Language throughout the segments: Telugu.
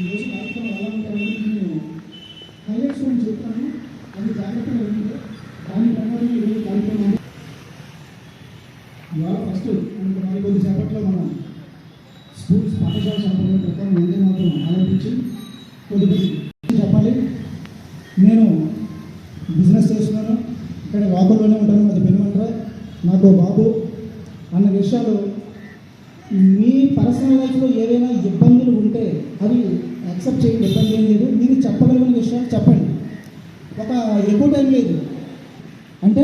ఈరోజు కార్యక్రమం ఎలా ఉంటారని నేను హైలైట్స్ గురించి చెప్తాను. అది జాగ్రత్తగా ఉంటే దాని ప్రకారం ఈరోజు కార్యక్రమం. ఇవాళ ఫస్ట్ మనకు మరి కొద్ది సేపట్లో మనం స్కూల్స్ పాఠశాల సంప్రదాయం ప్రకారం వందే మాత్రం ఆలోచించి కొద్ది చెప్పాలి. నేను బిజినెస్ చేస్తున్నాను. ఇక్కడ వాకుల్లోనే ఉంటాను. అది పెనుమంటారా నాకు బాబు అన్న విషయాలు మీ పర్సనల్ లైఫ్లో ఏవైనా ఇబ్బందులు ఉంటే అవి యాక్సెప్ట్ చేయండి ఇబ్బంది ఏం లేదు. మీరు చెప్పగలిగిన విషయాలు చెప్పండి. ఒక ఎక్కువ టైం లేదు. అంటే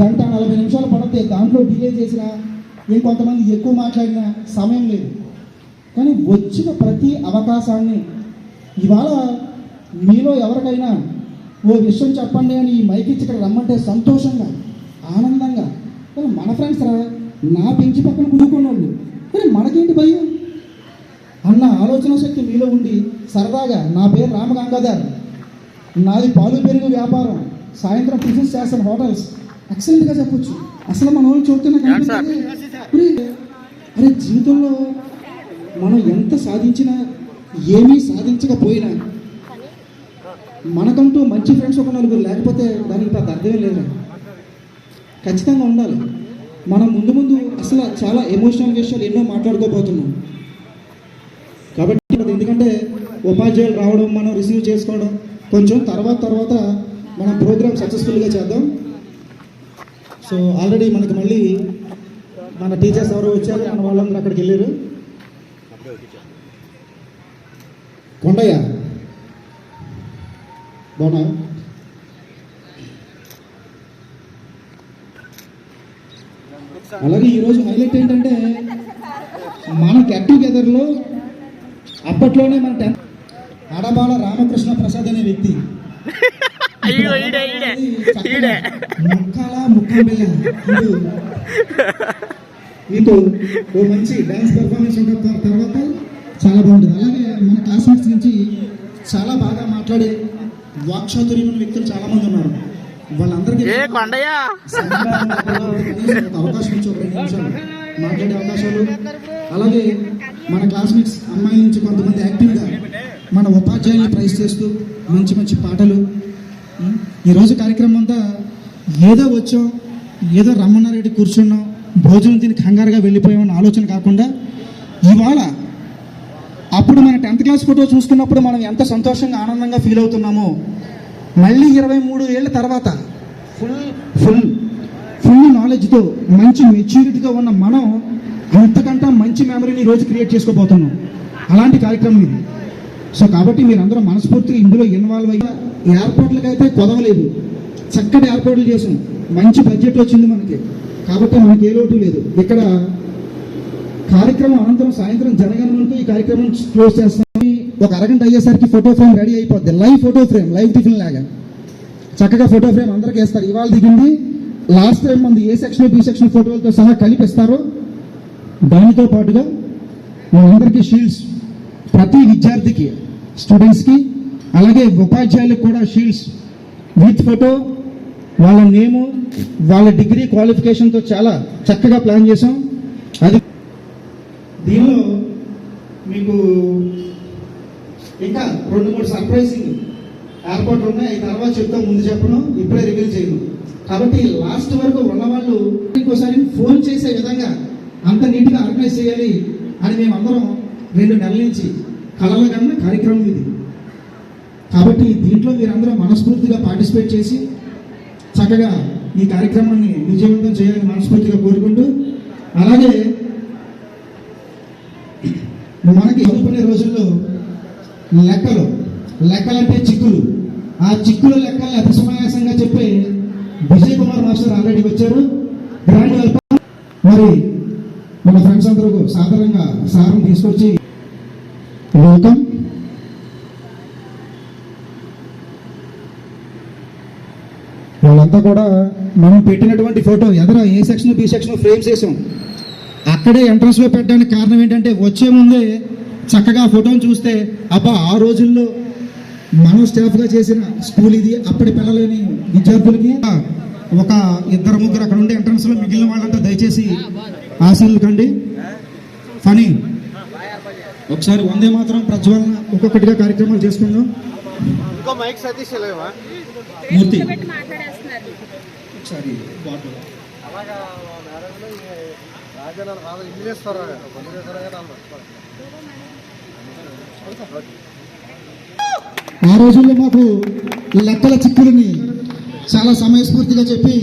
గంట నలభై నిమిషాలు పడితే దాంట్లో డిలే చేసినా ఇంకొంతమంది ఎక్కువ మాట్లాడినా సమయం లేదు. కానీ వచ్చిన ప్రతి అవకాశాన్ని ఇవాళ మీలో ఎవరికైనా ఓ విషయం చెప్పండి అని ఈ మైక్ ఇచ్చి ఇక్కడ రమ్మంటే సంతోషంగా ఆనందంగా. మన ఫ్రెండ్స్ రా నా పెంచి పక్కన కూడుకున్న వాళ్ళు మరి మనకేంటి భయం? అన్న ఆలోచన శక్తి మీలో ఉండి సరదాగా నా పేరు రామగంగాధర్. నాది పాలు పెరుగు వ్యాపారం. సాయంత్రం టిఫిన్స్ చేస్తాను హోటల్స్. ఎక్సలెంట్గా చెప్పొచ్చు. అసలు మన వాళ్ళు చూస్తున్నా అరే జీవితంలో మనం ఎంత సాధించినా ఏమీ సాధించకపోయినా మనకంటూ మంచి ఫ్రెండ్స్ ఒక నలుగురు లేకపోతే దానికి పెద్ద అర్థమే లేదు ఖచ్చితంగా ఉండాలి. మనం ముందు ముందు అసలు చాలా ఎమోషనల్ విషయాలు ఎన్నో మాట్లాడుకోబోతున్నాం. కాబట్టి ఎందుకంటే ఉపాధ్యాయులు రావడం మనం రిసీవ్ చేసుకోవడం కొంచెం తర్వాత తర్వాత మనం ప్రోగ్రామ్ సక్సెస్ఫుల్గా చేద్దాం. సో ఆల్రెడీ మనకి మళ్ళీ మన టీచర్స్ ఎవరో వచ్చారు మన వాళ్ళందరూ అక్కడికి వెళ్ళారు. కొండయ్య బాగున్నా అలాగే ఈరోజు హైలైట్ ఏంటంటే మన గెట్ టుగెదర్లో అప్పట్లోనే మన టెన్త్ అడబాల రామకృష్ణ ప్రసాద్ అనే వ్యక్తి. ముక్కల ముక్క వీడు వీడు ఓ మంచి డ్యాన్స్ పెర్ఫార్మెన్స్ త- తర్వాత చాలా బాగుంటుంది అలాగే మన క్లాస్మేట్స్ నుంచి చాలా బాగా మాట్లాడే వాక్చాతుర్యం ఉన్న వ్యక్తులు చాలా మంది ఉన్నారు. వాళ్ళందరికీ అవకాశం ఇచ్చి ఒక రెండు నిమిషాలు మాట్లాడే అవకాశాలు. అలాగే మన క్లాస్మేట్స్ అమ్మాయిల నుంచి కొంతమంది యాక్టివ్గా మన ఉపాధ్యాయుల్ని ప్రైజ్ చేస్తూ మంచి మంచి పాటలు. ఈరోజు కార్యక్రమం అంతా ఏదో వచ్చాం ఏదో రమ్మన్నారెడ్డి కూర్చున్నాం భోజనం తిని కంగారుగా వెళ్ళిపోయామన్న ఆలోచన కాకుండా ఇవాళ అప్పుడు మన టెన్త్ క్లాస్ ఫోటో చూసుకున్నప్పుడు మనం ఎంత సంతోషంగా ఆనందంగా ఫీల్ అవుతున్నామో మళ్ళీ ఇరవై మూడు ఏళ్ళ తర్వాత ఫుల్ ఫుల్ ఫుల్ నాలెడ్జ్తో మంచి మెచ్యూరిటీగా ఉన్న మనం ఇంతకంటే మంచి మెమరీని ఈరోజు క్రియేట్ చేసుకోబోతున్నాం. అలాంటి కార్యక్రమం ఇది. సో కాబట్టి మీరందరూ మనస్ఫూర్తిగా ఇందులో ఇన్వాల్వ్ అయ్యి ఎయిర్పోర్ట్లకు అయితే కొదవలేదు. చక్కటి ఏర్పాట్లు చేసాం మంచి బడ్జెట్ వచ్చింది మనకి. కాబట్టి మనకి ఏ లోటు లేదు. ఇక్కడ కార్యక్రమం అనంతరం సాయంత్రం జరగనుంటూ ఈ కార్యక్రమం క్లోజ్ చేస్తామని ఒక అరగంట అయ్యేసరికి ఫోటో ఫ్రేమ్ రెడీ అయిపోద్ది. Live photo frame live tiffin లాగా. చక్కగా ఫోటో ఫ్రేమ్ అందరికి వేస్తారు. ఇవాళ దిగింది. లాస్ట్ టైం మంది ఏ సెక్షన్ బి సెక్షన్ ఫోటోలతో సహా కలిపిస్తారో దానితో పాటుగా అందరికీ షీల్డ్స్ ప్రతి విద్యార్థికి స్టూడెంట్స్కి అలాగే ఉపాధ్యాయులకు కూడా షీల్డ్స్ విత్ ఫోటో వాళ్ళ నేము వాళ్ళ డిగ్రీ క్వాలిఫికేషన్తో చాలా చక్కగా ప్లాన్ చేసాం అది దీనిలో మీకు ఇంకా రెండు మూడు సర్ప్రైజింగ్ ఏర్పాట్లు ఉన్నాయి. అవి తర్వాత చెప్తాం ముందు చెప్పను. ఇప్పుడే రివీల్ చేయను. కాబట్టి లాస్ట్ వరకు ఉన్నవాళ్ళు ఇంకోసారి ఫోన్ చేసే విధంగా అంత నీట్గా ఆర్గనైజ్ చేయాలి అని మేమందరం రెండు నెలల నుంచి కలల కన్నా కార్యక్రమం ఇది. కాబట్టి దీంట్లో మీరందరూ మనస్ఫూర్తిగా పార్టిసిపేట్ చేసి చక్కగా ఈ కార్యక్రమాన్ని విజయవంతం చేయాలని మనస్ఫూర్తిగా కోరుకుంటూ అలాగే మనకి చదువుకునే రోజుల్లో లెక్కలు లెక్కలంటే చిక్కులు. ఆ చిక్కుల లెక్కల్ని అతి సునాయాసంగా చెప్పే విజయ్ కుమార్ మాస్టర్ ఆల్రెడీ వచ్చారు. Grand welcome. మరి మన ఫ్రెండ్స్ అందరూ సాధారణంగా సార్ని తీసుకొచ్చి వెల్కమ్. వాళ్ళంతా కూడా మనం పెట్టినటువంటి ఫోటో ఎదర A section B section frames వేసాం. అక్కడే ఎంట్రన్స్లో పెట్టడానికి కారణం ఏంటంటే వచ్చే ముందే చక్కగా ఫోటోని చూస్తే అబ్బా ఆ రోజుల్లో మనం స్టాఫ్గా చేసిన స్కూల్ ఇది అప్పటి పిల్లలని విద్యార్థులకి ఒక ఇద్దరు ముగ్గురు అక్కడ ఉండే ఎంట్రన్స్లో మిగిలిన వాళ్ళంతా దయచేసి ఆశీలు కండి. ఫనీ. ఒకసారి వందే మాత్రం ప్రజ్వలన ఒక్కొక్కటిగా కార్యక్రమాలు చేసుకుందాం. మూర్తి. ఒకసారి ఆ రోజుల్లో మాకు లెక్కల చిక్కులని చాలా సమయస్ఫూర్తిగా చెప్పి